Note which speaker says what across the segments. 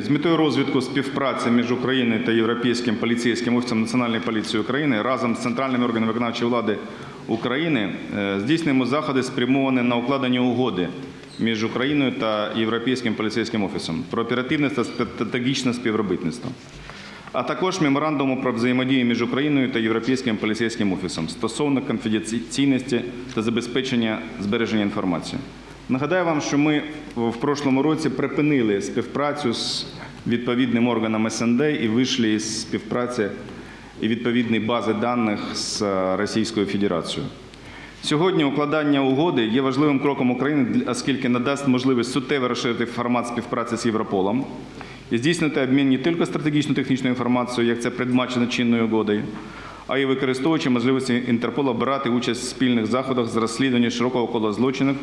Speaker 1: З метою розвитку співпраці між Україною та Європейським поліцейським офісом Національної поліції України разом з центральними органами виконавчої влади України е, здійснюємо заходи, спрямовані на укладення угоди між Україною та Європейським поліцейським офісом про оперативне та стратегічне співробітництво, а також меморандуму про взаємодію між Україною та Європейським поліцейським офісом стосовно конфіденційності та забезпечення збереження інформації. Нагадаю вам, що ми в прошлому році припинили співпрацю з відповідним органом СНД і вийшли із співпраці і відповідної бази даних з е, Російською Федерацією. Сьогодні укладання угоди є важливим кроком України, оскільки надасть можливість суттєво розширити формат співпраці з Європолом і здійснити обмін не тільки стратегічно-технічною інформацією, як це передбачено чинною угодою, а й використовуючи можливості Інтерпола брати участь в спільних заходах з розслідування широкого кола злочинів,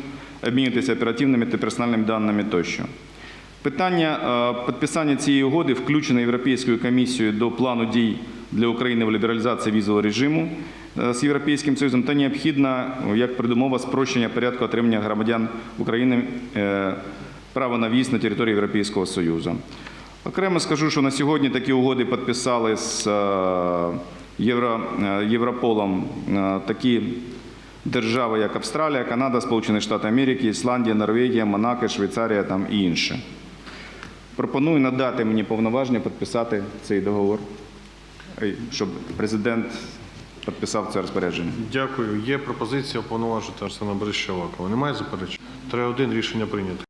Speaker 1: обмінюватися оперативними та персональними даними тощо. Питання е, підписання цієї угоди включено Європейською комісією до плану дій для України в лібералізації візового режиму е, з Європейським Союзом та необхідна е, як передумова спрощення порядку отримання громадян України права на в'їзд на територію Європейського Союзу. Окремо скажу, що на сьогодні такі угоди підписали з Євро, е, Європолом е, такі держави, як Австралія, Канада, Сполучені Штати Америки, Ісландія, Норвегія, Монако, Швейцарія там і інше. Пропоную надати мені повноваження підписати цей договор, щоб президент підписав це розпорядження.
Speaker 2: Дякую. Є пропозиція уповноважити Арсена Борисовича. Немає заперечень? 3-1 рішення прийнято.